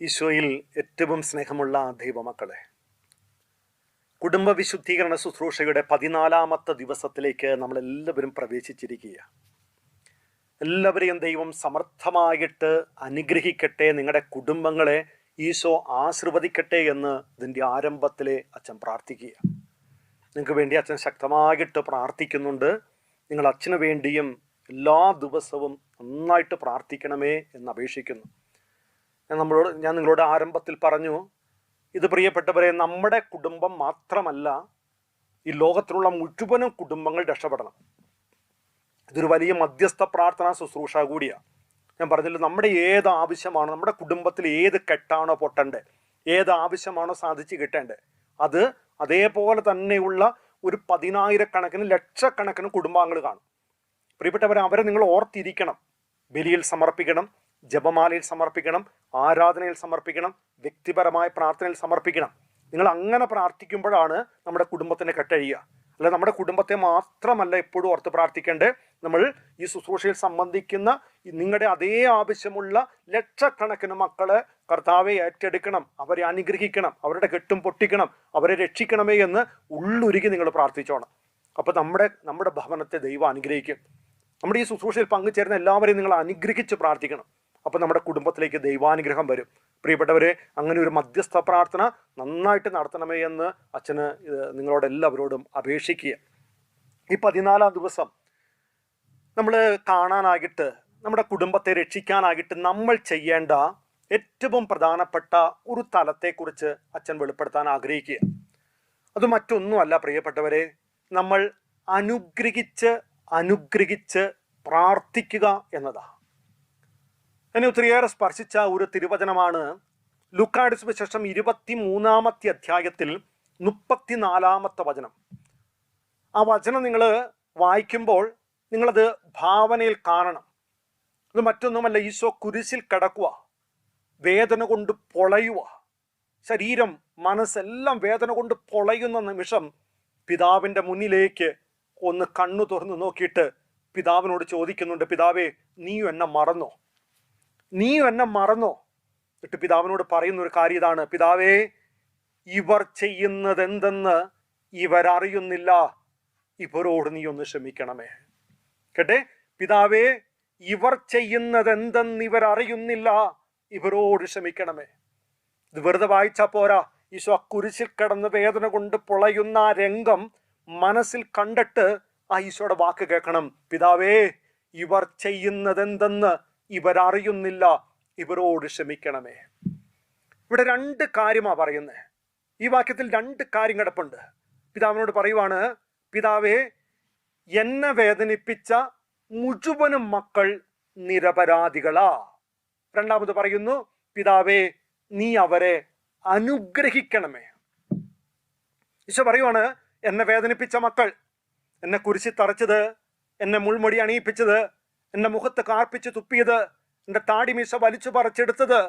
ഈശോയിൽ ഏറ്റവും സ്നേഹമുള്ള ദൈവമക്കളെ കുടുംബ വിശുദ്ധീകരണ ശുശ്രൂഷയുടെ പതിനാലാമത്തെ ദിവസത്തിലേക്ക് നമ്മൾ എല്ലാവരും പ്രവേശിച്ചിരിക്കുക എല്ലാവരെയും ദൈവം സമർത്ഥമായിട്ട് അനുഗ്രഹിക്കട്ടെ നിങ്ങളുടെ കുടുംബങ്ങളെ ഈശോ ആശീർവദിക്കട്ടെ എന്ന് ഇതിന്റെ ആരംഭത്തിലെ അച്ഛൻ പ്രാർത്ഥിക്കുക നിങ്ങൾക്ക് വേണ്ടി അച്ഛൻ ശക്തമായിട്ട് പ്രാർത്ഥിക്കുന്നുണ്ട്. നിങ്ങൾ അച്ഛന് വേണ്ടിയും എല്ലാ ദിവസവും നന്നായിട്ട് പ്രാർത്ഥിക്കണമേ എന്ന് അപേക്ഷിക്കുന്നു. ഞാൻ നമ്മളോട് ഞാൻ നിങ്ങളോട് ആരംഭത്തിൽ പറഞ്ഞു ഇത് പ്രിയപ്പെട്ടവരെ നമ്മുടെ കുടുംബം മാത്രമല്ല ഈ ലോകത്തിലുള്ള മുഴുവനും കുടുംബങ്ങൾ രക്ഷപ്പെടണം. ഇതൊരു വലിയ മധ്യസ്ഥ പ്രാർത്ഥനാ ശുശ്രൂഷ കൂടിയാണ്. ഞാൻ പറഞ്ഞില്ല നമ്മുടെ ഏത് ആവശ്യമാണോ നമ്മുടെ കുടുംബത്തിൽ ഏത് കെട്ടാണോ പൊട്ടണ്ടേ ഏത് ആവശ്യമാണോ സാധിച്ച് കിട്ടേണ്ടത് അത് അതേപോലെ തന്നെയുള്ള ഒരു പതിനായിരക്കണക്കിന് ലക്ഷക്കണക്കിന് കുടുംബാംഗങ്ങൾ കാണും. പ്രിയപ്പെട്ടവരെ അവരെ നിങ്ങൾ ഓർത്തിരിക്കണം. ബലിയിൽ സമർപ്പിക്കണം ജപമാലയിൽ സമർപ്പിക്കണം ആരാധനയിൽ സമർപ്പിക്കണം വ്യക്തിപരമായ പ്രാർത്ഥനയിൽ സമർപ്പിക്കണം. നിങ്ങൾ അങ്ങനെ പ്രാർത്ഥിക്കുമ്പോഴാണ് നമ്മുടെ കുടുംബത്തിനെ കെട്ടഴിയുക. അല്ല നമ്മുടെ കുടുംബത്തെ മാത്രമല്ല എപ്പോഴും ഓർത്ത് പ്രാർത്ഥിക്കേണ്ടത് നമ്മൾ ഈ ശുശ്രൂഷയിൽ സംബന്ധിക്കുന്ന നിങ്ങളുടെ അതേ ആവശ്യമുള്ള ലക്ഷക്കണക്കിന് മക്കളെ കർത്താവെ ഏറ്റെടുക്കണം അവരെ അനുഗ്രഹിക്കണം അവരുടെ കെട്ടും പൊട്ടിക്കണം അവരെ രക്ഷിക്കണമേ എന്ന് ഉള്ളുരുകി നിങ്ങൾ പ്രാർത്ഥിച്ചോണം. അപ്പോൾ നമ്മുടെ നമ്മുടെ ഭവനത്തെ ദൈവം അനുഗ്രഹിക്കും. നമ്മുടെ ഈ ശുശ്രൂഷയിൽ പങ്കുചേരുന്ന എല്ലാവരെയും നിങ്ങൾ അനുഗ്രഹിച്ച് പ്രാർത്ഥിക്കണം. അപ്പോൾ നമ്മുടെ കുടുംബത്തിലേക്ക് ദൈവാനുഗ്രഹം വരും. പ്രിയപ്പെട്ടവരെ അങ്ങനെ ഒരു മധ്യസ്ഥ പ്രാർത്ഥന നന്നായിട്ട് നടത്തണമേ എന്ന് അച്ഛന് നിങ്ങളോട് എല്ലാവരോടും അപേക്ഷിക്കുക. ഈ പതിനാലാം ദിവസം നമ്മൾ കാണാനായിട്ട് നമ്മുടെ കുടുംബത്തെ രക്ഷിക്കാനായിട്ട് നമ്മൾ ചെയ്യേണ്ട ഏറ്റവും പ്രധാനപ്പെട്ട ഒരു തലത്തെക്കുറിച്ച് അച്ഛൻ വെളിപ്പെടുത്താൻ ആഗ്രഹിക്കുക. അത് മറ്റൊന്നുമല്ല പ്രിയപ്പെട്ടവരെ നമ്മൾ അനുഗ്രഹിച്ച് അനുഗ്രഹിച്ച് പ്രാർത്ഥിക്കുക എന്നതാണ്. എന്നെ ഒത്തിരിയേറെ സ്പർശിച്ച ഒരു തിരുവചനമാണ് ലുക്കാഡിസ് വിശേഷം ഇരുപത്തി മൂന്നാമത്തെ അധ്യായത്തിൽ മുപ്പത്തിനാലാമത്തെ വചനം. ആ വചനം നിങ്ങൾ വായിക്കുമ്പോൾ നിങ്ങളത് ഭാവനയിൽ കാണണം. അത് മറ്റൊന്നുമല്ല ഈശോ കുരിശിൽ കിടക്കുക വേദന കൊണ്ട് പൊളയുക. ശരീരം മനസ്സെല്ലാം വേദന കൊണ്ട് പൊളയുന്ന നിമിഷം പിതാവിന്റെ മുന്നിലേക്ക് ഒന്ന് കണ്ണു തുറന്ന് നോക്കിയിട്ട് പിതാവിനോട് ചോദിക്കുന്നുണ്ട് പിതാവേ നീയും എന്നെ മറന്നോ? നീയും എന്നെ മറന്നോ? എന്നിട്ട് പിതാവിനോട് പറയുന്ന ഒരു കാര്യം ഇതാണ് പിതാവേ ഇവർ ചെയ്യുന്നത് എന്തെന്ന് ഇവരറിയുന്നില്ല. ഇവരോട് നീ ഒന്ന് ക്ഷമിക്കണമേ. കേട്ടെ? പിതാവേ ഇവർ ചെയ്യുന്നത് എന്തെന്ന് ഇവർ അറിയുന്നില്ല ഇവരോട് ക്ഷമിക്കണമേ. ഇത് വെറുതെ വായിച്ചാ പോരാ. ഈശോ കുരിശിൽ കിടന്ന് വേദന കൊണ്ട് പൊളയുന്ന ആ രംഗം മനസ്സിൽ കണ്ടിട്ട് ആ ഈശോയുടെ വാക്ക് കേൾക്കണം. പിതാവേ ഇവർ ചെയ്യുന്നതെന്തെന്ന് ഇവരറിയുന്നില്ല ഇവരോട് ക്ഷമിക്കണമേ. ഇവിടെ രണ്ട് കാര്യമാ പറയുന്നത് ഈ വാക്യത്തിൽ രണ്ട് കാര്യം കിടപ്പുണ്ട്. പിതാവിനോട് പറയുവാണ് പിതാവേ എന്നെ വേദനിപ്പിച്ച മുഴുവനും മക്കൾ നിരപരാധികളാ. രണ്ടാമത് പറയുന്നു പിതാവേ നീ അവരെ അനുഗ്രഹിക്കണമേ. ഈശോ പറയുവാണ് എന്നെ വേദനിപ്പിച്ച മക്കൾ എന്നെ കുരിശി തറച്ചത് എന്നെ മുൾമുടി അണിയിപ്പിച്ചത് എന്നെ മുഖത്ത് കാർപ്പിച്ച് തുപ്പിയത് എന്റെ താടിമീശ വലിച്ചു പറിച്ചെടുത്തത്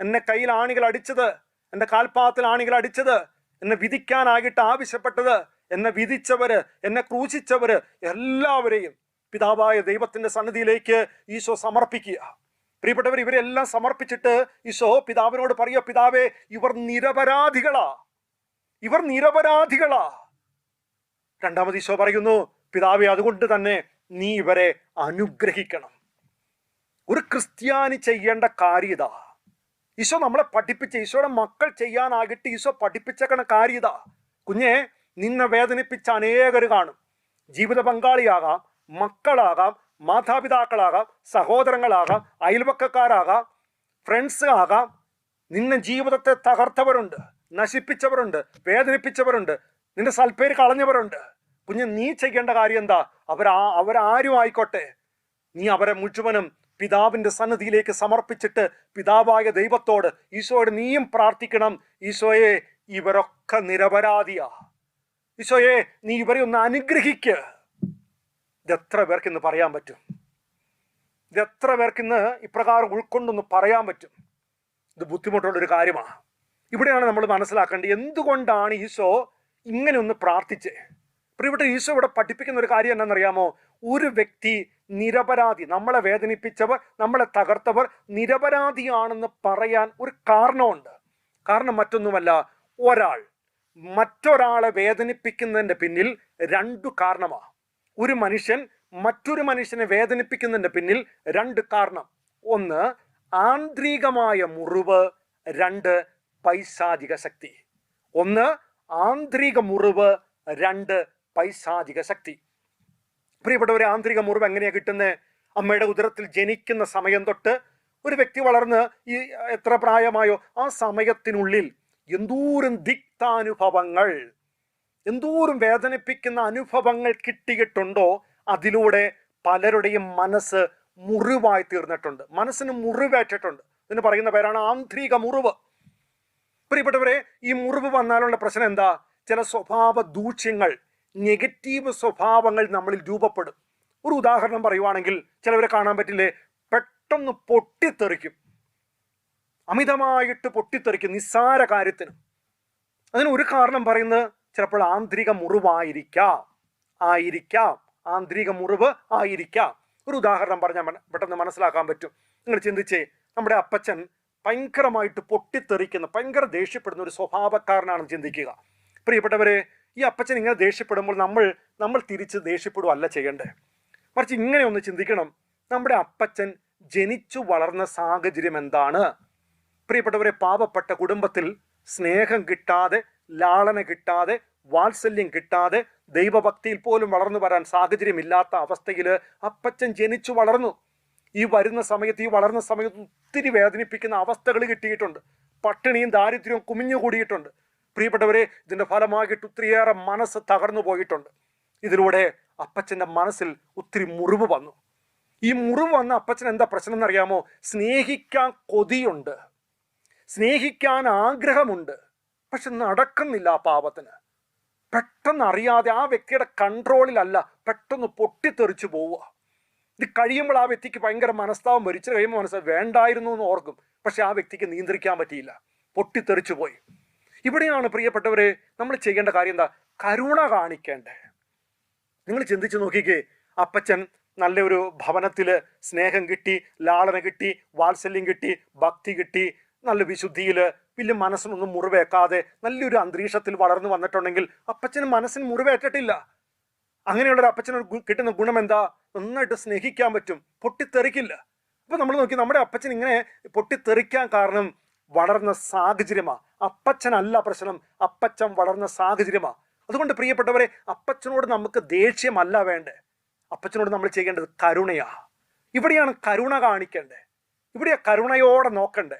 എന്നെ കയ്യിൽ ആണികൾ അടിച്ചത് എന്റെ കാൽപാദത്തിൽ ആണികൾ അടിച്ചത് എന്നെ വിധിക്കാനായിട്ട് ആവശ്യപ്പെട്ടത് എന്നെ വിധിച്ചവര് എന്നെ ക്രൂശിച്ചവര് എല്ലാവരെയും പിതാവായ ദൈവത്തിന്റെ സന്നിധിയിലേക്ക് ഈശോ സമർപ്പിക്കുക. പ്രിയപ്പെട്ടവർ ഇവരെല്ലാം സമർപ്പിച്ചിട്ട് ഈശോ പിതാവിനോട് പറയുക പിതാവേ ഇവർ നിരപരാധികളാ. ഇവർ നിരപരാധികളാ. രണ്ടാമത് ഈശോ പറയുന്നു പിതാവെ അതുകൊണ്ട് തന്നെ നീ ഇവരെ അനുഗ്രഹിക്കണം. ഒരു ക്രിസ്ത്യാനി ചെയ്യേണ്ട കാര്യത ഈശോ നമ്മളെ പഠിപ്പിച്ച ഈശോയുടെ മക്കൾ ചെയ്യാനാകിട്ട് ഈശോ പഠിപ്പിച്ചേക്കണ കാര്യത കുഞ്ഞെ നിന്നെ വേദനിപ്പിച്ച അനേകർ കാണും. ജീവിത പങ്കാളിയാകാം മക്കളാകാം മാതാപിതാക്കളാകാം സഹോദരങ്ങളാകാം അയൽവക്കക്കാരാകാം ഫ്രണ്ട്സ് ആകാം നിന്നെ ജീവിതത്തെ തകർത്തവരുണ്ട് നശിപ്പിച്ചവരുണ്ട് വേദനിപ്പിച്ചവരുണ്ട് നിന്റെ സൽപ്പേര് കളഞ്ഞവരുണ്ട്. കുഞ്ഞ് നീ ചെയ്യേണ്ട കാര്യം എന്താ? അവരാ അവരാരും ആയിക്കോട്ടെ. നീ അവരെ മുഴുവനും പിതാവിന്റെ സന്നദ്ധിയിലേക്ക് സമർപ്പിച്ചിട്ട് പിതാവായ ദൈവത്തോട് ഈശോയോട് നീയും പ്രാർത്ഥിക്കണം. ഈശോയെ ഇവരൊക്കെ നിരപരാധിയാ. ഈശോയെ നീ ഇവരെ ഒന്ന് അനുഗ്രഹിക്ക്. ഇതെത്ര എത്ര പേർക്ക് ഇന്ന് പറയാൻ പറ്റും? ഇതെത്ര എത്ര പേർക്ക് ഇന്ന് ഇപ്രകാരം ഉൾക്കൊണ്ടൊന്ന് പറയാൻ പറ്റും? ഇത് ബുദ്ധിമുട്ടുള്ള ഒരു കാര്യമാണ് ഇവിടെയാണ് നമ്മൾ മനസ്സിലാക്കേണ്ടത്. എന്തുകൊണ്ടാണ് ഈശോ ഇങ്ങനെ ഒന്ന് പ്രാർത്ഥിച്ചേ? പ്രിയപ്പെട്ട ഈശോ ഇവിടെ പഠിപ്പിക്കുന്ന ഒരു കാര്യം എന്താണെന്നറിയാമോ? ഒരു വ്യക്തി നിരപരാധി നമ്മളെ വേദനിപ്പിച്ചവർ നമ്മളെ തകർത്തവർ നിരപരാധിയാണെന്ന് പറയാൻ ഒരു കാരണമുണ്ട്. കാരണം മറ്റൊന്നുമല്ല ഒരാൾ മറ്റൊരാളെ വേദനിപ്പിക്കുന്നതിന്റെ പിന്നിൽ രണ്ടു കാരണമാണ്. ഒരു മനുഷ്യൻ മറ്റൊരു മനുഷ്യനെ വേദനിപ്പിക്കുന്നതിന്റെ പിന്നിൽ രണ്ട് കാരണം. ഒന്ന് ആന്തരികമായ മുറിവ് രണ്ട് പൈശാചിക ശക്തി. ഒന്ന് ആന്തരിക മുറിവ് രണ്ട് പൈശാചിക ശക്തി. പ്രിയപ്പെട്ടവരെ ആന്തരിക മുറിവ് എങ്ങനെയാണ് കിട്ടുന്നത് അമ്മയുടെ ഉദരത്തിൽ ജനിക്കുന്ന സമയം തൊട്ട് ഒരു വ്യക്തി വളർന്ന് ഈ എത്ര പ്രായമായോ? ആ സമയത്തിനുള്ളിൽ എന്തോരം ദിക്താനുഭവങ്ങൾ എന്തോരം വേദനിപ്പിക്കുന്ന അനുഭവങ്ങൾ കിട്ടിയിട്ടുണ്ടോ? അതിലൂടെ പലരുടെയും മനസ്സ് മുറിവായി തീർന്നിട്ടുണ്ട്. മനസ്സിന് മുറിവേറ്റിട്ടുണ്ട്. ഇതിന് പറയുന്ന പേരാണ് ആന്തരിക മുറിവ്. പ്രിയപ്പെട്ടവരെ ഈ മുറിവ് വന്നാലുള്ള പ്രശ്നം എന്താ? ചില സ്വഭാവ ദൂഷ്യങ്ങൾ നെഗറ്റീവ് സ്വഭാവങ്ങൾ നമ്മളിൽ രൂപപ്പെടും. ഒരു ഉദാഹരണം പറയുവാണെങ്കിൽ ചിലവരെ കാണാൻ പറ്റില്ലേ? പെട്ടെന്ന് പൊട്ടിത്തെറിക്കും. അമിതമായിട്ട് പൊട്ടിത്തെറിക്കും നിസ്സാര കാര്യത്തിന്. അതിന് ഒരു കാരണം പറയുന്നത് ചിലപ്പോൾ ആന്തരിക മുറിവായിരിക്കാം. ആയിരിക്കാം. ആന്തരിക മുറിവ് ആയിരിക്കാം. ഒരു ഉദാഹരണം പറഞ്ഞാൽ പെട്ടെന്ന് മനസ്സിലാക്കാൻ പറ്റും. നിങ്ങൾ ചിന്തിച്ചേ നമ്മുടെ അപ്പച്ചൻ ഭയങ്കരമായിട്ട് പൊട്ടിത്തെറിക്കുന്ന ഭയങ്കര ദേഷ്യപ്പെടുന്ന ഒരു സ്വഭാവക്കാരനാണെന്ന് ചിന്തിക്കുക. പ്രിയപ്പെട്ടവരെ ഈ അപ്പച്ചൻ ഇങ്ങനെ ദേഷ്യപ്പെടുമ്പോൾ നമ്മൾ നമ്മൾ തിരിച്ച് ദേഷ്യപ്പെടുകയല്ല ചെയ്യേണ്ടേ? മറിച്ച് ഇങ്ങനെ ഒന്ന് ചിന്തിക്കണം. നമ്മുടെ അപ്പച്ചൻ ജനിച്ചു വളർന്ന സാഹചര്യം എന്താണ്? പ്രിയപ്പെട്ടവരെ പാവപ്പെട്ട കുടുംബത്തിൽ സ്നേഹം കിട്ടാതെ ലാളന കിട്ടാതെ വാത്സല്യം കിട്ടാതെ ദൈവഭക്തിയിൽ പോലും വളർന്നു വരാൻ സാഹചര്യമില്ലാത്ത അവസ്ഥയിൽ അപ്പച്ചൻ ജനിച്ചു വളർന്നു. ഈ വരുന്ന സമയത്ത് ഈ വളർന്ന സമയത്ത് ഒത്തിരി വേദനിപ്പിക്കുന്ന അവസ്ഥകൾ കിട്ടിയിട്ടുണ്ട്. പട്ടിണിയും ദാരിദ്ര്യവും കുമിഞ്ഞുകൂടിയിട്ടുണ്ട്. പ്രിയപ്പെട്ടവരെ ഇതിന്റെ ഫലമായിട്ട് ഒത്തിരിയേറെ മനസ്സ് തകർന്നു പോയിട്ടുണ്ട്. ഇതിലൂടെ അപ്പച്ചന്റെ മനസ്സിൽ ഒത്തിരി മുറിവ് വന്നു. ഈ മുറിവ് വന്ന അപ്പച്ചൻ എന്താ പ്രശ്നം എന്നറിയാമോ? സ്നേഹിക്കാൻ കൊതിയുണ്ട്. സ്നേഹിക്കാൻ ആഗ്രഹമുണ്ട്. പക്ഷെ നടക്കുന്നില്ല ആ പാപത്തിന്. പെട്ടെന്ന് അറിയാതെ ആ വ്യക്തിയുടെ കൺട്രോളിലല്ല പെട്ടെന്ന് പൊട്ടിത്തെറിച്ചു പോവുക. ഇത് കഴിയുമ്പോൾ ആ വ്യക്തിക്ക് ഭയങ്കര മനസ്താവം വരിച്ചു കഴിയുമ്പോൾ മനസ്സിലാവും വേണ്ടായിരുന്നു എന്ന് ഓർക്കും. പക്ഷെ ആ വ്യക്തിക്ക് നിയന്ത്രിക്കാൻ പറ്റിയില്ല. പൊട്ടിത്തെറിച്ചു പോയി. ഇവിടെയാണ് പ്രിയപ്പെട്ടവരെ നമ്മൾ ചെയ്യേണ്ട കാര്യം എന്താ? കരുണ കാണിക്കേണ്ടത്. നിങ്ങൾ ചിന്തിച്ചു നോക്കിക്കേ അപ്പച്ചൻ നല്ലൊരു ഭവനത്തിൽ സ്നേഹം കിട്ടി ലാളന കിട്ടി വാത്സല്യം കിട്ടി ഭക്തി കിട്ടി നല്ല വിശുദ്ധിയിൽ വലിയ മനസ്സിനൊന്നും മുറിവേക്കാതെ നല്ലൊരു അന്തരീക്ഷത്തിൽ വളർന്നു വന്നിട്ടുണ്ടെങ്കിൽ അപ്പച്ചന് മനസ്സിന് മുറിവേറ്റിട്ടില്ല. അങ്ങനെയുള്ളൊരു അപ്പച്ചന് കിട്ടുന്ന ഗുണം എന്താ നന്നായിട്ട് സ്നേഹിക്കാൻ പറ്റും പൊട്ടിത്തെറിക്കില്ല. അപ്പൊ നമ്മൾ നോക്കി നമ്മുടെ അപ്പച്ചൻ ഇങ്ങനെ പൊട്ടിത്തെറിക്കാൻ കാരണം വളർന്ന സാഹചര്യമാ. അപ്പച്ചനല്ല പ്രശ്നം. അപ്പച്ചൻ വളർന്ന സാഹചര്യമാ. അതുകൊണ്ട് പ്രിയപ്പെട്ടവരെ അപ്പച്ചനോട് നമുക്ക് ദേഷ്യമല്ല വേണ്ടേ. അപ്പച്ചനോട് നമ്മൾ ചെയ്യേണ്ടത് കരുണയാ. ഇവിടെയാണ് കരുണ കാണിക്കേണ്ടത് ഇവിടെ കരുണയോടെ നോക്കണ്ടേ.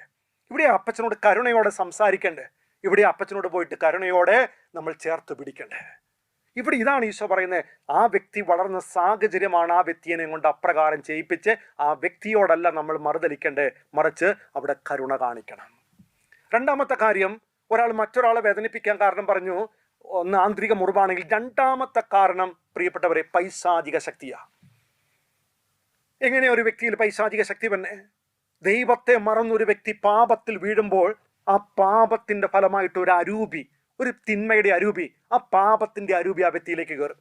ഇവിടെ അപ്പച്ചനോട് കരുണയോടെ സംസാരിക്കണ്ടേ. ഇവിടെ അപ്പച്ചനോട് പോയിട്ട് കരുണയോടെ നമ്മൾ ചേർത്ത് പിടിക്കണ്ടേ. ഇവിടെ ഇതാണ് ഈശോ പറയുന്നത്. ആ വ്യക്തി വളർന്ന സാഹചര്യമാണ് ആ വ്യക്തിയെ കൊണ്ട് അപ്രകാരം ചെയ്യിപ്പിച്ച് ആ വ്യക്തിയോടല്ല നമ്മൾ മറുതലിക്കേണ്ടേ മറിച്ച് അവിടെ കരുണ കാണിക്കണം. രണ്ടാമത്തെ കാര്യം ഒരാൾ മറ്റൊരാളെ വേദനിപ്പിക്കാൻ കാരണം പറഞ്ഞു. ഒന്ന് ആന്തരിക മുറിവാണെങ്കിൽ രണ്ടാമത്തെ കാരണം പ്രിയപ്പെട്ടവരെ പൈശാചിക ശക്തിയാണ് എങ്ങനെ ഒരു വ്യക്തിയിൽ പൈശാചിക ശക്തി തന്നെ ദൈവത്തെ മറന്നൊരു വ്യക്തി പാപത്തിൽ വീഴുമ്പോൾ ആ പാപത്തിന്റെ ഫലമായിട്ട് ഒരു അരൂപി ഒരു തിന്മയുടെ അരൂപി ആ പാപത്തിന്റെ അരൂപി ആ വ്യക്തിയിലേക്ക് കയറും.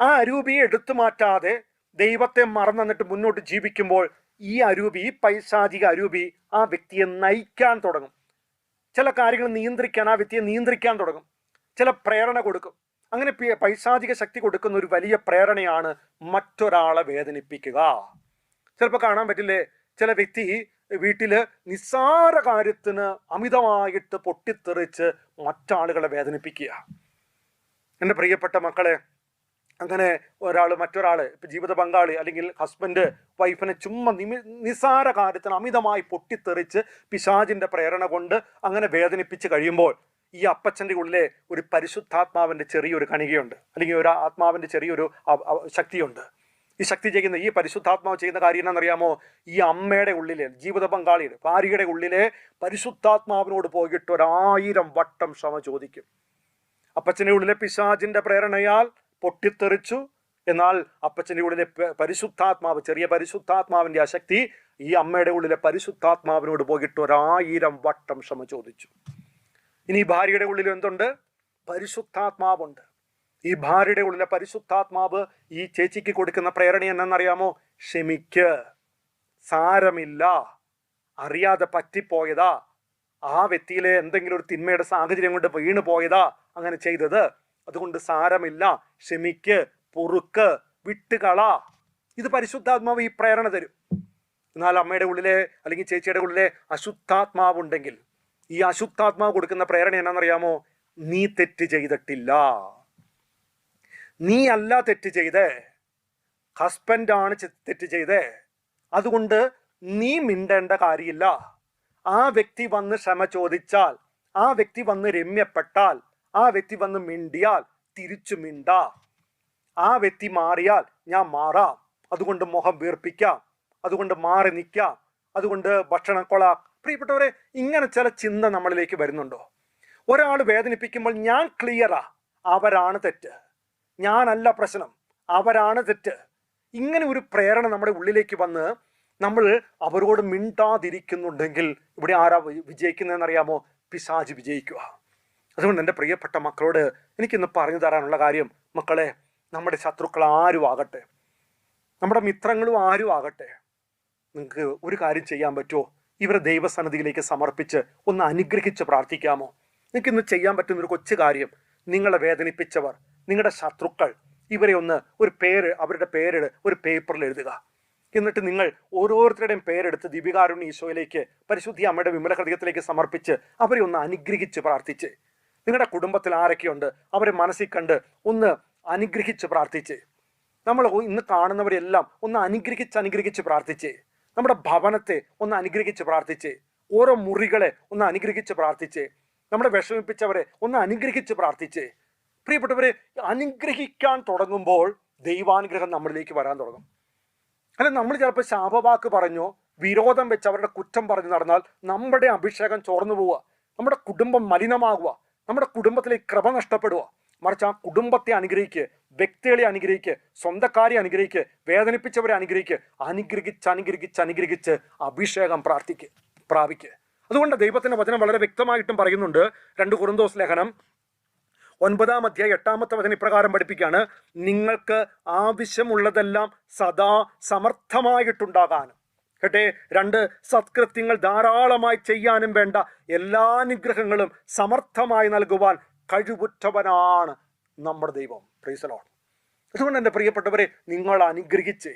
ആ അരൂപിയെ എടുത്തു മാറ്റാതെ ദൈവത്തെ മറന്നിട്ട് മുന്നോട്ട് ജീവിക്കുമ്പോൾ ഈ അരൂപി ഈ പൈശാചിക അരൂപി ആ വ്യക്തിയെ നയിക്കാൻ തുടങ്ങും. ചില കാര്യങ്ങൾ നിയന്ത്രിക്കാൻ ആ വ്യക്തിയെ നിയന്ത്രിക്കാൻ തുടങ്ങും. ചില പ്രേരണ കൊടുക്കും. അങ്ങനെ പൈശാചിക ശക്തി കൊടുക്കുന്ന ഒരു വലിയ പ്രേരണയാണ് മറ്റൊരാളെ വേദനിപ്പിക്കുക. ചിലപ്പോൾ കാണാൻ പറ്റില്ലേ ചില വ്യക്തി വീട്ടിൽ നിസ്സാര കാര്യത്തിന് അമിതമായിട്ട് പൊട്ടിത്തെറിച്ച് മറ്റാളുകളെ വേദനിപ്പിക്കുക. എന്റെ പ്രിയപ്പെട്ട മക്കളെ അങ്ങനെ ഒരാൾ മറ്റൊരാൾ ഇപ്പം ജീവിത പങ്കാളി അല്ലെങ്കിൽ ഹസ്ബൻഡ് വൈഫിനെ ചുമ്മാ നിമി നിസാര കാര്യത്തിന് അമിതമായി പൊട്ടിത്തെറിച്ച് പിശാചിന്റെ പ്രേരണ കൊണ്ട് അങ്ങനെ വേദനിപ്പിച്ച് കഴിയുമ്പോൾ ഈ അപ്പച്ചന്റെ ഉള്ളിലെ ഒരു പരിശുദ്ധാത്മാവിന്റെ ചെറിയൊരു കണികയുണ്ട്. അല്ലെങ്കിൽ ഒരു ആത്മാവിന്റെ ചെറിയൊരു ശക്തിയുണ്ട്. ഈ ശക്തി ചെയ്യുന്ന ഈ പരിശുദ്ധാത്മാവ് ചെയ്യുന്ന കാര്യം എന്നറിയാമോ ഈ അമ്മയുടെ ഉള്ളിലെ ജീവിത പങ്കാളിയുടെ ഭാര്യയുടെ ഉള്ളിലെ പരിശുദ്ധാത്മാവിനോട് പോയിട്ട് ഒരായിരം വട്ടം ക്ഷമ ചോദിക്കും. അപ്പച്ചന്റെ ഉള്ളിലെ പിശാജിന്റെ പ്രേരണയാൽ പൊട്ടിത്തെറിച്ചു. എന്നാൽ അപ്പച്ചന്റെ ഉള്ളിലെ പരിശുദ്ധാത്മാവ് ചെറിയ പരിശുദ്ധാത്മാവിന്റെ ആ ശക്തി ഈ അമ്മയുടെ ഉള്ളിലെ പരിശുദ്ധാത്മാവിനോട് പോയിട്ട് ഒരായിരം വട്ടം ക്ഷമ ചോദിച്ചു. ഇനി ഭാര്യയുടെ ഉള്ളിലും എന്തുണ്ട്? പരിശുദ്ധാത്മാവുണ്ട്. ഈ ഭാര്യയുടെ ഉള്ളിലെ പരിശുദ്ധാത്മാവ് ഈ ചേച്ചിക്ക് കൊടുക്കുന്ന പ്രേരണ എന്നറിയാമോ ക്ഷമിക്ക്. സാരമില്ല. അറിയാതെ പറ്റിപ്പോയതാ. ആ വ്യക്തിയിലെ എന്തെങ്കിലും ഒരു തിന്മയുടെ സാഹചര്യം കൊണ്ട് വീണു പോയതാ അങ്ങനെ ചെയ്തത്. അതുകൊണ്ട് സാരമില്ല. ക്ഷമിക്ക്. പൊറുക്ക്. വിട്ടുകള. ഇത് പരിശുദ്ധാത്മാവ് ഈ പ്രേരണ തരും. എന്നാൽ അമ്മയുടെ ഉള്ളിലെ അല്ലെങ്കിൽ ചേച്ചിയുടെ ഉള്ളിലെ അശുദ്ധാത്മാവ് ഉണ്ടെങ്കിൽ ഈ അശുദ്ധാത്മാവ് കൊടുക്കുന്ന പ്രേരണ എന്നാണെന്നറിയാമോ? നീ തെറ്റ് ചെയ്തിട്ടില്ല. നീ അല്ല തെറ്റ് ചെയ്തേ. ഹസ്ബൻഡാണ് തെറ്റ് ചെയ്തേ. അതുകൊണ്ട് നീ മിണ്ടേണ്ട കാര്യമില്ല. ആ വ്യക്തി വന്ന് ക്ഷമ ചോദിച്ചാൽ ആ വ്യക്തി വന്ന് രമ്യപ്പെട്ടാൽ ആ വ്യക്തി വന്ന് മിണ്ടിയാൽ തിരിച്ചു മിണ്ടാ. ആ വ്യക്തി മാറിയാൽ ഞാൻ മാറാം. അതുകൊണ്ട് മുഖം വീർപ്പിക്കാം. അതുകൊണ്ട് മാറി നിൽക്കാം. അതുകൊണ്ട് ഭക്ഷണം കൊള പ്രിയപ്പെട്ടവരെ ഇങ്ങനെ ചില ചിന്ത നമ്മളിലേക്ക് വരുന്നുണ്ടോ? ഒരാൾ വേദനിപ്പിക്കുമ്പോൾ ഞാൻ ക്ലിയറാ. അവരാണ് തെറ്റ്. ഞാനല്ല പ്രശ്നം. അവരാണ് തെറ്റ്. ഇങ്ങനെ ഒരു പ്രേരണ നമ്മുടെ ഉള്ളിലേക്ക് വന്ന് നമ്മൾ അവരോട് മിണ്ടാതിരിക്കുന്നുണ്ടെങ്കിൽ ഇവിടെ ആരാ വിജയിക്കുന്നതെന്നറിയാമോ? പിശാജ് വിജയിക്കുക. അതുകൊണ്ട് എന്റെ പ്രിയപ്പെട്ട മക്കളോട് എനിക്കിന്ന് പറഞ്ഞു തരാനുള്ള കാര്യം മക്കളെ നമ്മുടെ ശത്രുക്കൾ ആരും ആകട്ടെ. നമ്മുടെ മിത്രങ്ങളും ആരും ആകട്ടെ. നിങ്ങൾക്ക് ഒരു കാര്യം ചെയ്യാൻ പറ്റുമോ? ഇവരെ ദൈവസന്നിധിയിലേക്ക് സമർപ്പിച്ച് ഒന്ന് അനുഗ്രഹിച്ച് പ്രാർത്ഥിക്കാമോ? നിങ്ങൾക്ക് ഇന്ന് ചെയ്യാൻ പറ്റുന്ന ഒരു കൊച്ചു കാര്യം നിങ്ങളെ വേദനിപ്പിച്ചവർ നിങ്ങളുടെ ശത്രുക്കൾ ഇവരെ ഒന്ന് ഒരു പേര് അവരുടെ പേര് ഒരു പേപ്പറിൽ എഴുതുക. എന്നിട്ട് നിങ്ങൾ ഓരോരുത്തരുടെയും പേരെടുത്ത് ദീപികാരുണ്യ ഈശോയിലേക്ക് പരിശുദ്ധി അമ്മയുടെ വിമല ഹൃദയത്തിലേക്ക് സമർപ്പിച്ച് അവരെ ഒന്ന് അനുഗ്രഹിച്ച് പ്രാർത്ഥിച്ച്. നിങ്ങളുടെ കുടുംബത്തിൽ ആരൊക്കെയുണ്ട്? അവരെ മനസ്സിൽ കണ്ട് ഒന്ന് അനുഗ്രഹിച്ച് പ്രാർത്ഥിച്ച്. നമ്മൾ ഇന്ന് കാണുന്നവരെല്ലാം ഒന്ന് അനുഗ്രഹിച്ച് അനുഗ്രഹിച്ച് പ്രാർത്ഥിച്ച്. നമ്മുടെ ഭവനത്തെ ഒന്ന് അനുഗ്രഹിച്ച് പ്രാർത്ഥിച്ച്. ഓരോ മുറികളെ ഒന്ന് അനുഗ്രഹിച്ച് പ്രാർത്ഥിച്ച്. നമ്മുടെ വിഷമിപ്പിച്ചവരെ ഒന്ന് അനുഗ്രഹിച്ച് പ്രാർത്ഥിച്ച്. പ്രിയപ്പെട്ടവരെ അനുഗ്രഹിക്കാൻ തുടങ്ങുമ്പോൾ ദൈവാനുഗ്രഹം നമ്മളിലേക്ക് വരാൻ തുടങ്ങും. അല്ല നമ്മൾ ചിലപ്പോൾ ശാപവാക്ക് പറഞ്ഞോ വിരോധം വെച്ച് അവരുടെ കുറ്റം പറഞ്ഞു നടന്നാൽ നമ്മുടെ അഭിഷേകം ചോർന്നു പോവുക നമ്മുടെ കുടുംബം മലിനമാകുക നമ്മുടെ കുടുംബത്തിലേക്ക് ക്രമ നഷ്ടപ്പെടുക. മറിച്ച് ആ കുടുംബത്തെ അനുഗ്രഹിക്കുക വ്യക്തികളെ അനുഗ്രഹിക്കുക സ്വന്തക്കാരെ അനുഗ്രഹിക്കുക വേദനിപ്പിച്ചവരെ അനുഗ്രഹിക്കുക അനുഗ്രഹിച്ച് അനുഗ്രഹിച്ച് അനുഗ്രഹിച്ച് അഭിഷേകം പ്രാർത്ഥിക്കുക പ്രാപിക്കുക അതുകൊണ്ട് ദൈവത്തിന്റെ വചനം വളരെ വ്യക്തമായിട്ടും പറയുന്നുണ്ട്. രണ്ട് കുറുന്തോസ് ലേഖനം ഒൻപതാം അധ്യായം എട്ടാമത്തെ വചന ഇപ്രകാരം പഠിപ്പിക്കുകയാണ്. നിങ്ങൾക്ക് ആവശ്യമുള്ളതെല്ലാം സദാ സമർത്ഥമായിട്ടുണ്ടാകാനും. കേട്ടെ രണ്ട് സത്കൃത്യങ്ങൾ ധാരാളമായി ചെയ്യാനും വേണ്ട എല്ലാ അനുഗ്രഹങ്ങളും സമർത്ഥമായി നൽകുവാൻ കഴിവുറ്റവനാണ് നമ്മുടെ ദൈവം. പ്രീസലോൺ അതുകൊണ്ട് എന്റെ പ്രിയപ്പെട്ടവരെ നിങ്ങൾ അനുഗ്രഹിച്ച്.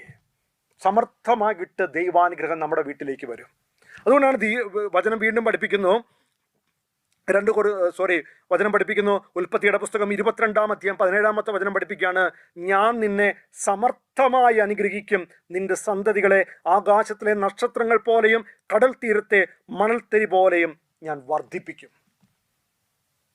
സമർത്ഥമായിട്ട് ദൈവാനുഗ്രഹം നമ്മുടെ വീട്ടിലേക്ക് വരും. അതുകൊണ്ടാണ് വചനം വീണ്ടും പഠിപ്പിക്കുന്നു. രണ്ട് കുറു സോറി വചനം പഠിപ്പിക്കുന്നു. ഉൽപ്പത്തിയുടെ പുസ്തകം ഇരുപത്തിരണ്ടാം അധ്യായം പതിനേഴാമത്തെ വചനം പഠിപ്പിക്കുകയാണ്. ഞാൻ നിന്നെ സമർത്ഥമായി അനുഗ്രഹിക്കും. നിന്റെ സന്തതികളെ ആകാശത്തിലെ നക്ഷത്രങ്ങൾ പോലെയും കടൽ തീരത്തെ മണൽത്തരി പോലെയും ഞാൻ വർദ്ധിപ്പിക്കും.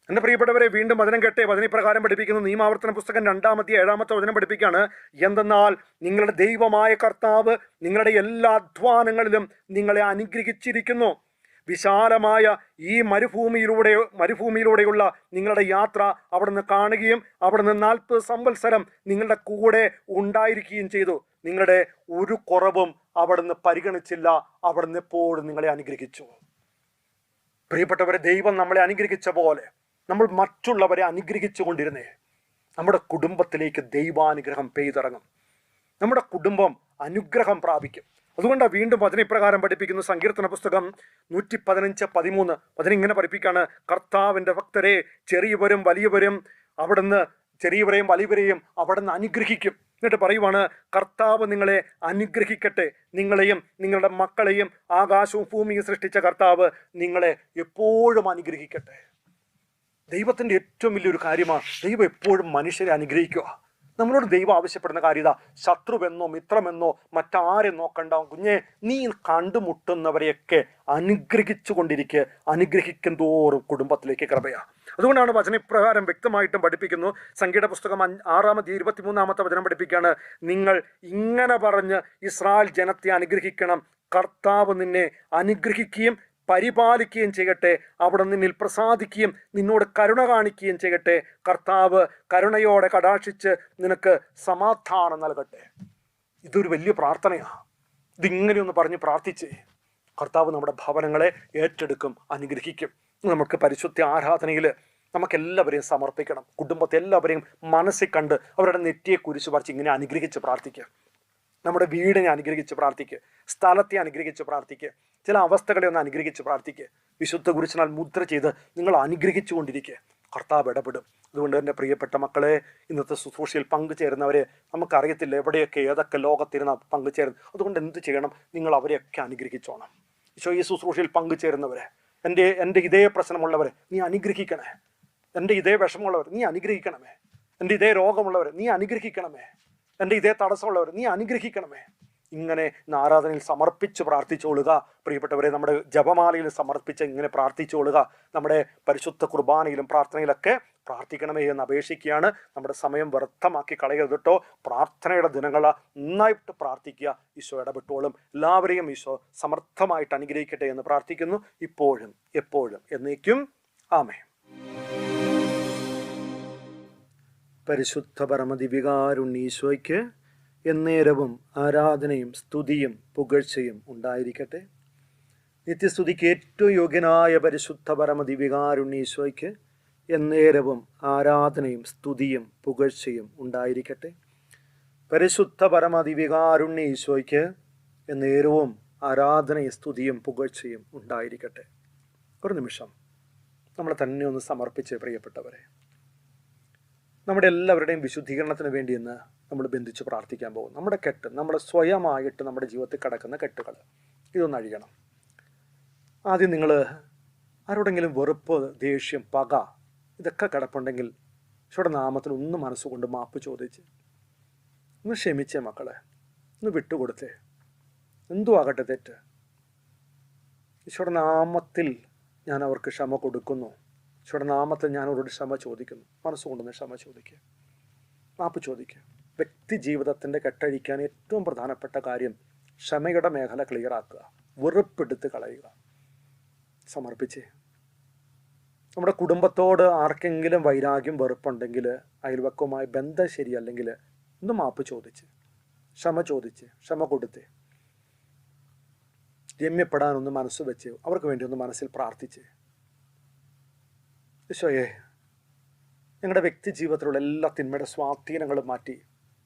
എന്റെ പ്രിയപ്പെട്ടവരെ വീണ്ടും വചനം കേട്ടെ വചനപ്രകാരം പഠിപ്പിക്കുന്നു നിയമാവർത്തന പുസ്തകം രണ്ടാമത്തെ ഏഴാമത്തെ വചനം പഠിപ്പിക്കുകയാണ്. എന്തെന്നാൽ നിങ്ങളുടെ ദൈവമായ കർത്താവ് നിങ്ങളുടെ എല്ലാ അധ്വാനങ്ങളിലും നിങ്ങളെ അനുഗ്രഹിച്ചിരിക്കുന്നു. വിശാലമായ ഈ മരുഭൂമിയിലൂടെ മരുഭൂമിയിലൂടെയുള്ള നിങ്ങളുടെ യാത്ര അവിടുന്ന് കാണുകയും അവിടുന്ന് നാൽപ്പത് സംവത്സരം നിങ്ങളുടെ കൂടെ ഉണ്ടായിരിക്കുകയും ചെയ്തു. നിങ്ങളുടെ ഒരു കുറവും അവിടുന്ന് പരിഗണിച്ചില്ല. അവിടുന്ന് എപ്പോഴും നിങ്ങളെ അനുഗ്രഹിച്ചു. പ്രിയപ്പെട്ടവരെ ദൈവം നമ്മളെ അനുഗ്രഹിച്ച പോലെ നമ്മൾ മറ്റുള്ളവരെ അനുഗ്രഹിച്ചു കൊണ്ടിരുന്നേ. നമ്മുടെ കുടുംബത്തിലേക്ക് ദൈവാനുഗ്രഹം പെയ്തിറങ്ങും. നമ്മുടെ കുടുംബം അനുഗ്രഹം പ്രാപിക്കും. അതുകൊണ്ടാണ് വീണ്ടും വചന ഇപ്രകാരം പഠിപ്പിക്കുന്നു. സങ്കീർത്തന പുസ്തകം നൂറ്റി പതിനഞ്ച് പതിമൂന്ന്. അതിനിങ്ങനെ ഇങ്ങനെ പഠിപ്പിക്കാണ്. കർത്താവിന്റെ ഭക്തരെ ചെറിയവരും വലിയവരും അവിടുന്ന് ചെറിയവരെയും വലിയവരെയും അവിടുന്ന് അനുഗ്രഹിക്കും. എന്നിട്ട് പറയുവാണ് കർത്താവ് നിങ്ങളെ അനുഗ്രഹിക്കട്ടെ. നിങ്ങളെയും നിങ്ങളുടെ മക്കളെയും ആകാശവും ഭൂമിയും സൃഷ്ടിച്ച കർത്താവ് നിങ്ങളെ എപ്പോഴും അനുഗ്രഹിക്കട്ടെ. ദൈവത്തിന്റെ ഏറ്റവും വലിയൊരു കാര്യമാണ് ദൈവം എപ്പോഴും മനുഷ്യരെ അനുഗ്രഹിക്കുക. നമ്മളോട് ദൈവം ആവശ്യപ്പെടുന്ന കാര്യം ഇതാ ശത്രുവെന്നോ മിത്രമെന്നോ മറ്റാരെ നോക്കണ്ട കുഞ്ഞെ നീ കണ്ടുമുട്ടുന്നവരെയൊക്കെ അനുഗ്രഹിച്ചു കൊണ്ടിരിക്കുക അനുഗ്രഹിക്കും തോറും കുടുംബത്തിലേക്ക് കൃപയാ. അതുകൊണ്ടാണ് വചനപ്രകാരം വ്യക്തമായിട്ടും പഠിപ്പിക്കുന്നു. സംഗീത പുസ്തകം ആറാമത്തെ ഇരുപത്തിമൂന്നാമത്തെ വചനം പഠിപ്പിക്കുകയാണ്. നിങ്ങൾ ഇങ്ങനെ പറഞ്ഞ് ഇസ്രായേൽ ജനത്തെ അനുഗ്രഹിക്കണം കർത്താവ് നിന്നെ അനുഗ്രഹിക്കുകയും പരിപാലിക്കുകയും ചെയ്യട്ടെ. അവിടെ നിന്നിൽ പ്രസാദിക്കുകയും നിന്നോട് കരുണ കാണിക്കുകയും ചെയ്യട്ടെ. കർത്താവ് കരുണയോടെ കടാക്ഷിച്ച് നിനക്ക് സമാധാനം നൽകട്ടെ. ഇതൊരു വലിയ പ്രാർത്ഥനയാണ് ഇതിങ്ങനെ ഒന്ന് പറഞ്ഞ് പ്രാർത്ഥിച്ചേ. കർത്താവ് നമ്മുടെ ഭവനങ്ങളെ ഏറ്റെടുക്കും അനുഗ്രഹിക്കും. നമുക്ക് പരിശുദ്ധ ആരാധനയിൽ നമുക്കെല്ലാവരെയും സമർപ്പിക്കണം. കുടുംബത്തെ എല്ലാവരെയും മനസ്സിൽ കണ്ട് അവരുടെ നെറ്റിയെ കുരിശ് പറിച്ച് ഇങ്ങനെ അനുഗ്രഹിച്ച് പ്രാർത്ഥിക്കുക നമ്മുടെ വീടിനെ അനുഗ്രഹിച്ച് പ്രാർത്ഥിക്കുക സ്ഥലത്തെ അനുഗ്രഹിച്ച് പ്രാർത്ഥിക്കുക ചില അവസ്ഥകളെ ഒന്ന് അനുഗ്രഹിച്ച് പ്രാർത്ഥിക്കുക വിശുദ്ധ കുരിശിനാൽ മുദ്ര ചെയ്ത് നിങ്ങൾ അനുഗ്രഹിച്ചു കൊണ്ടിരിക്കുക കർത്താവ് ഇടപെടും. അതുകൊണ്ട് എന്റെ പ്രിയപ്പെട്ട മക്കളെ ഇന്നത്തെ ശുശ്രൂഷയിൽ പങ്കുചേരുന്നവരെ നമുക്കറിയത്തില്ല എവിടെയൊക്കെ ഏതൊക്കെ ലോകത്തിരുന്ന പങ്കുചേരുന്നു അതുകൊണ്ട് എന്ത് ചെയ്യണം? നിങ്ങൾ അവരെയൊക്കെ അനുഗ്രഹിച്ചോണം. ഈശോ ഈ ശുശ്രൂഷയിൽ പങ്കുചേരുന്നവരെ എന്റെ എന്റെ ഇതേ പ്രശ്നമുള്ളവരെ നീ അനുഗ്രഹിക്കണേ എന്റെ ഇതേ വിഷമമുള്ളവർ നീ അനുഗ്രഹിക്കണമേ. എന്റെ ഇതേ രോഗമുള്ളവർ നീ അനുഗ്രഹിക്കണമേ. എന്റെ ഇതേ തടസ്സമുള്ളവർ നീ അനുഗ്രഹിക്കണമേ. ഇങ്ങനെ ആരാധനയിൽ സമർപ്പിച്ച് പ്രാർത്ഥിച്ചുകൊള്ളുക പ്രിയപ്പെട്ടവരെ നമ്മുടെ ജപമാലയിൽ സമർപ്പിച്ച് ഇങ്ങനെ പ്രാർത്ഥിച്ചുകൊള്ളുക നമ്മുടെ പരിശുദ്ധ കുർബാനയിലും പ്രാർത്ഥനയിലൊക്കെ പ്രാർത്ഥിക്കണമേ എന്ന് അപേക്ഷിക്കുകയാണ്. നമ്മുടെ സമയം വ്യർത്ഥമാക്കി കളയരുത് കേട്ടോ. പ്രാർത്ഥനയുടെ ദിനങ്ങൾ നന്നായിട്ട് പ്രാർത്ഥിക്കുക. ഈശോ ഇടപെട്ടോളും. എല്ലാവരെയും ഈശോ സമർത്ഥമായിട്ട് അനുഗ്രഹിക്കട്ടെ എന്ന് പ്രാർത്ഥിക്കുന്നു. ഇപ്പോഴും എപ്പോഴും എന്നേക്കും. ആമേ പരിശുദ്ധ പരമദിവികാരുണ്ണീശോയ്ക്ക് എന്നേരവും ആരാധനയും സ്തുതിയും പുകഴ്ചയും ഉണ്ടായിരിക്കട്ടെ. നിത്യസ്തുതിക്ക് ഏറ്റവും യോഗ്യനായ പരിശുദ്ധ പരമദിവികാരുണ്ണീശോയ്ക്ക് എന്നേരവും ആരാധനയും സ്തുതിയും പുകഴ്ചയും ഉണ്ടായിരിക്കട്ടെ. പരിശുദ്ധ പരമദിവികാരുണ്ണീശോയ്ക്ക് എന്നേരവും ആരാധനയും സ്തുതിയും പുകഴ്ചയും ഉണ്ടായിരിക്കട്ടെ. ഒരു നിമിഷം നമ്മളെ തന്നെ ഒന്ന് സമർപ്പിച്ച് പ്രിയപ്പെട്ടവരെ നമ്മുടെ എല്ലാവരുടെയും വിശുദ്ധീകരണത്തിന് വേണ്ടി ഇന്ന് നമ്മൾ ബന്ധിച്ച് പ്രാർത്ഥിക്കാൻ പോകും നമ്മുടെ കെട്ട് നമ്മുടെ സ്വയമായിട്ട് നമ്മുടെ ജീവിതത്തിൽ കിടക്കുന്ന കെട്ടുകൾ ഇതൊന്ന് അഴിയണം. ആദ്യം നിങ്ങൾ ആരോടെങ്കിലും വെറുപ്പ് ദേഷ്യം പക ഇതൊക്കെ കിടപ്പുണ്ടെങ്കിൽ ഈശോയുടെ നാമത്തിൽ ഒന്ന് മനസ്സുകൊണ്ട് മാപ്പ് ചോദിച്ച് ഒന്ന് ക്ഷമിച്ചേ മക്കളെ ഒന്ന് വിട്ടുകൊടുത്തേ. എന്തു ആകട്ടെ തെറ്റ്. ഈശോയുടെ നാമത്തിൽ ഞാൻ അവർക്ക് ക്ഷമ കൊടുക്കുന്നു. ഈശോയുടെ നാമത്തിൽ ഞാൻ അവരോട് ക്ഷമ ചോദിക്കുന്നു. മനസ്സുകൊണ്ടൊന്ന് ക്ഷമ ചോദിക്കുക മാപ്പ് ചോദിക്കുക വ്യക്തി ജീവിതത്തിന്റെ കെട്ടഴിക്കാൻ ഏറ്റവും പ്രധാനപ്പെട്ട കാര്യം ക്ഷമയുടെ മേഖല ക്ലിയറാക്കുക വെറുപ്പെടുത്ത് കളയുക. സമർപ്പിച്ച്. നമ്മുടെ കുടുംബത്തോട് ആർക്കെങ്കിലും വൈരാഗ്യം വെറുപ്പുണ്ടെങ്കിൽ അയൽവക്കവുമായി ബന്ധം ശരിയല്ലെങ്കിൽ ഒന്ന് മാപ്പ് ചോദിച്ച്. ക്ഷമ ചോദിച്ച്. ക്ഷമ കൊടുത്ത്. രമ്യപ്പെടാനൊന്ന് മനസ്സ് വെച്ച് അവർക്ക് വേണ്ടി ഒന്ന് മനസ്സിൽ പ്രാർത്ഥിച്ച്. ഈശോയെ ഞങ്ങളുടെ വ്യക്തി ജീവിതത്തിലുള്ള എല്ലാ തിന്മയുടെ സ്വാധീനങ്ങളും മാറ്റി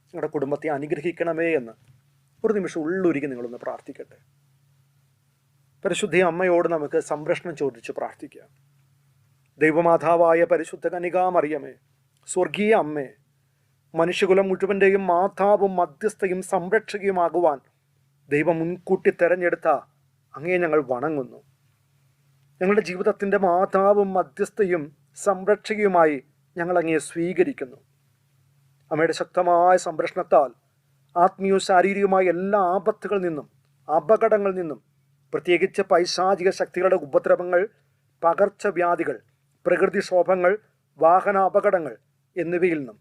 ഞങ്ങളുടെ കുടുംബത്തെ അനുഗ്രഹിക്കണമേ എന്ന് ഒരു നിമിഷം ഉള്ളൊരുക്കി നിങ്ങളൊന്ന് പ്രാർത്ഥിക്കട്ടെ. പരിശുദ്ധ അമ്മയോട് നമുക്ക് സംരക്ഷണം ചോദിച്ച് പ്രാർത്ഥിക്കാം. ദൈവമാതാവായ പരിശുദ്ധ കനികാമറിയമേ സ്വർഗീയ അമ്മേ മനുഷ്യകുലം മുഴുവന്റെയും മാതാവും മധ്യസ്ഥയും സംരക്ഷകയുമാകുവാൻ ദൈവം മുൻകൂട്ടി തെരഞ്ഞെടുത്ത അങ്ങേ ഞങ്ങൾ വണങ്ങുന്നു. ഞങ്ങളുടെ ജീവിതത്തിന്റെ മാതാവും മധ്യസ്ഥയും സംരക്ഷകയുമായി ഞങ്ങൾ അങ്ങയെ സ്വീകരിക്കുന്നു. അമ്മയുടെ ശക്തമായ സംരക്ഷണത്താൽ ആത്മീയവും ശാരീരികവുമായ എല്ലാ ആപത്തുകളിൽ നിന്നും അപകടങ്ങളിൽ നിന്നും പ്രത്യേകിച്ച് പൈശാചിക ശക്തികളുടെ ഉപദ്രവങ്ങൾ പകർച്ചവ്യാധികൾ പ്രകൃതിക്ഷോഭങ്ങൾ വാഹന അപകടങ്ങൾ എന്നിവയിൽ നിന്നും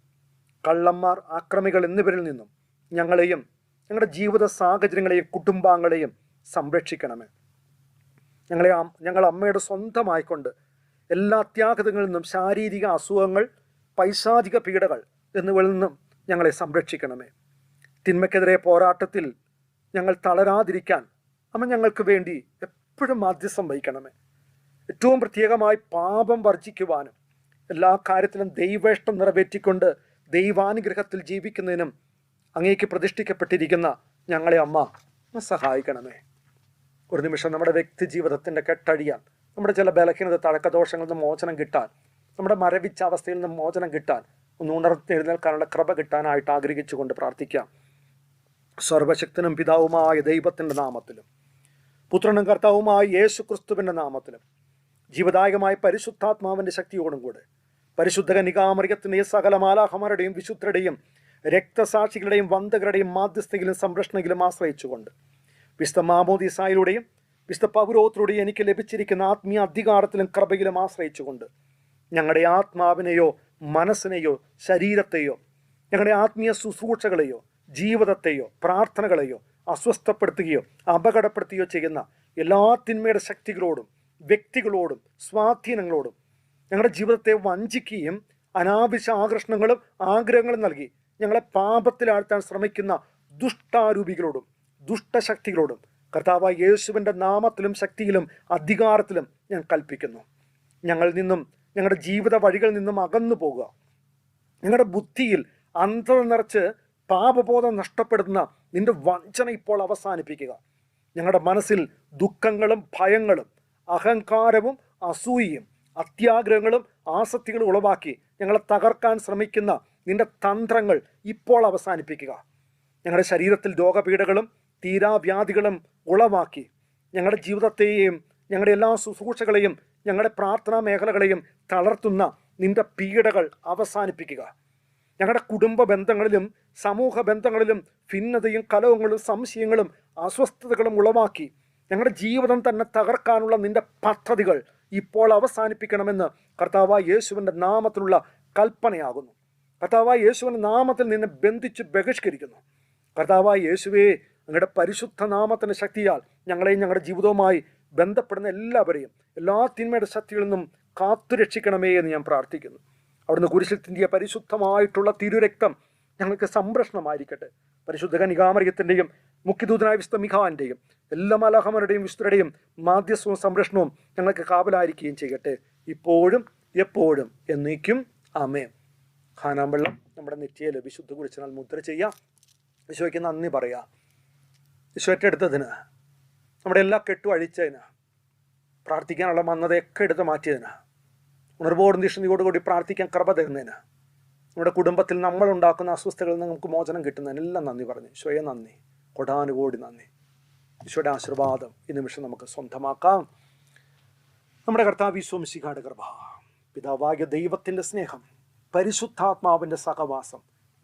കള്ളന്മാർ ആക്രമികൾ എന്നിവരിൽ നിന്നും ഞങ്ങളെയും ഞങ്ങളുടെ ജീവിത സാഹചര്യങ്ങളെയും കുടുംബാംഗങ്ങളെയും സംരക്ഷിക്കണമേ. ഞങ്ങളെ ഞങ്ങൾ അമ്മയുടെ സ്വന്തമായിക്കൊണ്ട് എല്ലാ അത്യാഘതങ്ങളിൽ നിന്നും ശാരീരിക അസുഖങ്ങൾ പൈശാചിക പീഡകൾ എന്നിവയിൽ നിന്നും ഞങ്ങളെ സംരക്ഷിക്കണമേ. തിന്മയ്ക്കെതിരെ പോരാട്ടത്തിൽ ഞങ്ങൾ തളരാതിരിക്കാൻ അമ്മ ഞങ്ങൾക്ക് വേണ്ടി എപ്പോഴും മാധ്യസ്ഥം വഹിക്കണമേ. ഏറ്റവും പ്രത്യേകമായി പാപം വർജിക്കുവാനും എല്ലാ കാര്യത്തിലും ദൈവേഷ്ടം നിറവേറ്റിക്കൊണ്ട് ദൈവാനുഗ്രഹത്തിൽ ജീവിക്കുന്നതിനും അങ്ങേക്ക് പ്രതിഷ്ഠിക്കപ്പെട്ടിരിക്കുന്ന ഞങ്ങളെ അമ്മ സഹായിക്കണമേ. ഒരു നിമിഷം നമ്മുടെ വ്യക്തി ജീവിതത്തിന്റെ കെട്ടഴിയാൻ നമ്മുടെ ചില ബലഹീനത തഴക്കദോഷങ്ങളിൽ നിന്ന് മോചനം കിട്ടാൻ നമ്മുടെ മരവിച്ച അവസ്ഥയിൽ നിന്ന് മോചനം കിട്ടാൻ ഒന്ന് ഉണർത്തെഴുന്നേൽക്കാനുള്ള കൃപ കിട്ടാനായിട്ട് ആഗ്രഹിച്ചുകൊണ്ട് പ്രാർത്ഥിക്കാം. സർവശക്തനും പിതാവുമായ ദൈവത്തിന്റെ നാമത്തിലും പുത്രനും കർത്താവുമായ യേശു ക്രിസ്തുവിന്റെ നാമത്തിലും ജീവദായകമായ പരിശുദ്ധാത്മാവിന്റെ ശക്തിയോടും കൂടെ പരിശുദ്ധ കനികാമറിയത്തിന്റെ സകല മാലാഹമാരുടെയും വിശുദ്ധരുടെയും രക്തസാക്ഷികളുടെയും വന്ധകരുടെയും മാധ്യസ്ഥയിലും സംരക്ഷണയിലും ആശ്രയിച്ചുകൊണ്ട് വിശുദ്ധ മാമോദിസായിലൂടെയും വിശുദ്ധ പൗരോത്തിലൂടെയും എനിക്ക് ലഭിച്ചിരിക്കുന്ന ആത്മീയ അധികാരത്തിലും കൃപയിലും ആശ്രയിച്ചുകൊണ്ട് ഞങ്ങളുടെ ആത്മാവിനെയോ മനസ്സിനെയോ ശരീരത്തെയോ ഞങ്ങളുടെ ആത്മീയ ശുശ്രൂഷകളെയോ ജീവിതത്തെയോ പ്രാർത്ഥനകളെയോ അസ്വസ്ഥപ്പെടുത്തുകയോ അപകടപ്പെടുത്തുകയോ ചെയ്യുന്ന എല്ലാ തിന്മയുടെ ശക്തികളോടും വ്യക്തികളോടും സ്വാധീനങ്ങളോടും ഞങ്ങളുടെ ജീവിതത്തെ വഞ്ചിക്കുകയും അനാവശ്യ ആകർഷണങ്ങളും ആഗ്രഹങ്ങളും നൽകി ഞങ്ങളെ പാപത്തിലാഴ്ത്താൻ ശ്രമിക്കുന്ന ദുഷ്ടാരൂപികളോടും ദുഷ്ടശക്തികളോടും കർത്താവായ യേശുവിന്റെ നാമത്തിലും ശക്തിയിലും അധികാരത്തിലും ഞാൻ കൽപ്പിക്കുന്നു. ഞങ്ങളിൽ നിന്നും ഞങ്ങളുടെ ജീവിത വഴികളിൽ നിന്നും അകന്നു പോകുക. ഞങ്ങളുടെ ബുദ്ധിയിൽ അന്ധത നിറച്ച് പാപബോധം നഷ്ടപ്പെടുന്ന നിന്റെ വഞ്ചന ഇപ്പോൾ അവസാനിപ്പിക്കുക. ഞങ്ങളുടെ മനസ്സിൽ ദുഃഖങ്ങളും ഭയങ്ങളും അഹങ്കാരവും അസൂയയും അത്യാഗ്രഹങ്ങളും ആസക്തികളും ഉളവാക്കി ഞങ്ങളെ തകർക്കാൻ ശ്രമിക്കുന്ന നിന്റെ തന്ത്രങ്ങൾ ഇപ്പോൾ അവസാനിപ്പിക്കുക. ഞങ്ങളുടെ ശരീരത്തിൽ രോഗപീഠകളും തീരാവ്യാധികളും ഉളവാക്കി. ഞങ്ങളുടെ ജീവിതത്തെയും ഞങ്ങളുടെ എല്ലാ ശുശ്രൂഷകളെയും ഞങ്ങളുടെ പ്രാർത്ഥനാ മേഖലകളെയും തളർത്തുന്ന നിന്റെ പീഡകൾ അവസാനിപ്പിക്കുക. ഞങ്ങളുടെ കുടുംബ ബന്ധങ്ങളിലും സമൂഹ ബന്ധങ്ങളിലും ഭിന്നതയും കലവങ്ങളും സംശയങ്ങളും അസ്വസ്ഥതകളും ഉളവാക്കി. ഞങ്ങളുടെ ജീവിതം തന്നെ തകർക്കാനുള്ള നിന്റെ പദ്ധതികൾ ഇപ്പോൾ അവസാനിപ്പിക്കണമെന്ന് കർത്താവ് യേശുവിന്റെ നാമത്തിലുള്ള കൽപ്പനയാകുന്നു. കർത്താവ് യേശുവിന്റെ നാമത്തിൽ നിന്നെ ബന്ധിച്ച് ബഹിഷ്കരിക്കുന്നു. കർത്താവ് യേശുവേ അങ്ങയുടെ പരിശുദ്ധ നാമത്തിന്റെ ശക്തിയാൽ ഞങ്ങളെയും ഞങ്ങളുടെ ജീവിതവുമായി ബന്ധപ്പെടുന്ന എല്ലാവരെയും എല്ലാ തിന്മയുടെ ശക്തികളിൽ നിന്നും കാത്തുരക്ഷിക്കണമേ എന്ന് ഞാൻ പ്രാർത്ഥിക്കുന്നു. അവിടുന്ന് കുരിശിൽ തിന്തിയ പരിശുദ്ധമായിട്ടുള്ള തിരുരക്തം ഞങ്ങൾക്ക് സംരക്ഷണമായിരിക്കട്ടെ. പരിശുദ്ധ കനികാമറിയത്തിന്റെയും മുഖ്യദൂതനായ വിശുദ്ധ മിഖാന്റെയും എല്ലാ മലഹമരുടെയും വിശുദ്ധരുടെയും മാധ്യസ്വവും സംരക്ഷണവും ഞങ്ങൾക്ക് കാവലായിരിക്കുകയും ചെയ്യട്ടെ. ഇപ്പോഴും എപ്പോഴും എന്നേക്കും. ആമേ ഖാനാമ്പള്ളം നമ്മുടെ നെറ്റിയിൽ വിശുദ്ധ കുറിച്ച് മുദ്ര ചെയ്യാം. വിശ്വയ്ക്ക് നന്ദി പറയാം. ഈശോ ഏറ്റെടുത്തതിന് നമ്മുടെ എല്ലാ കെട്ടും അഴിച്ചതിന് പ്രാർത്ഥിക്കാനുള്ള മന്നതയൊക്കെ എടുത്ത് മാറ്റിയതിന് ഉണർവോടും തീഷ്ണതയോടുകൂടി പ്രാർത്ഥിക്കാൻ കൃപ തരുന്നതിന് നമ്മുടെ കുടുംബത്തിൽ നമ്മൾ ഉണ്ടാക്കുന്ന അസ്വസ്ഥതകളിൽ നിന്ന് നമുക്ക് മോചനം കിട്ടുന്നതിനെല്ലാം നന്ദി പറഞ്ഞു. സ്വയം നന്ദി. കൊടാനുകൂടി നന്ദി. ഈശോയുടെ ആശീർവാദം ഈ നിമിഷം നമുക്ക് സ്വന്തമാക്കാം. നമ്മുടെ കർത്താവ് ഈശോമിശിഖാട് കൃപ പിതാവായ ദൈവത്തിന്റെ സ്നേഹം പരിശുദ്ധാത്മാവിന്റെ സഹവാസം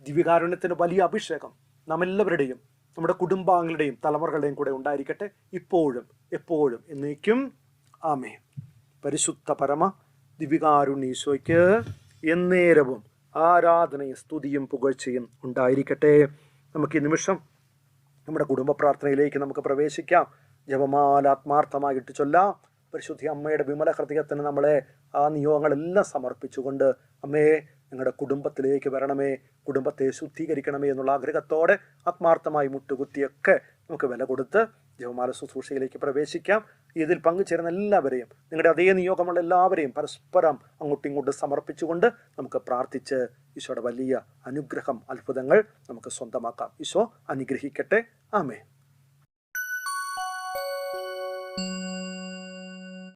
ദിവ്യകാരുണ്യത്തിന്റെ വലിയ അഭിഷേകം നമ്മെല്ലാവരുടെയും നമ്മുടെ കുടുംബാംഗങ്ങളുടെയും തലമുറകളുടെയും കൂടെ ഉണ്ടായിരിക്കട്ടെ. ഇപ്പോഴും എപ്പോഴും എന്നേക്കും. ആമേ പരിശുദ്ധ പരമ ദിവികാരുണ്ണീശോയ്ക്ക് എന്നേരവും ആരാധനയും സ്തുതിയും പുകഴ്ചയും ഉണ്ടായിരിക്കട്ടെ. നമുക്ക് ഈ നിമിഷം നമ്മുടെ കുടുംബ പ്രാർത്ഥനയിലേക്ക് നമുക്ക് പ്രവേശിക്കാം. ജപമാലാത്മാർത്ഥമായിട്ട് ചൊല്ലാം. പരിശുദ്ധി അമ്മയുടെ വിമല ഹൃദയത്തിന് നമ്മളെ ആ നിയോഗങ്ങളെല്ലാം സമർപ്പിച്ചുകൊണ്ട് അമ്മയെ ഞങ്ങളുടെ കുടുംബത്തിലേക്ക് വരണമേ കുടുംബത്തെ ശുദ്ധീകരിക്കണമേ എന്നുള്ള ആഗ്രഹത്തോടെ ആത്മാർത്ഥമായി മുട്ടുകുത്തിയൊക്കെ നമുക്ക് വില കൊടുത്ത് ജപമാല ശുശ്രൂഷയിലേക്ക് പ്രവേശിക്കാം. ഇതിൽ പങ്കുചേരുന്ന എല്ലാവരെയും നിങ്ങളുടെ അതേ നിയോഗമുള്ള എല്ലാവരെയും പരസ്പരം അങ്ങോട്ടും ഇങ്ങോട്ടും സമർപ്പിച്ചുകൊണ്ട് നമുക്ക് പ്രാർത്ഥിച്ച് ഈശോയുടെ വലിയ അനുഗ്രഹം അത്ഭുതങ്ങൾ നമുക്ക് സ്വന്തമാക്കാം. ഈശോ അനുഗ്രഹിക്കട്ടെ. ആമേ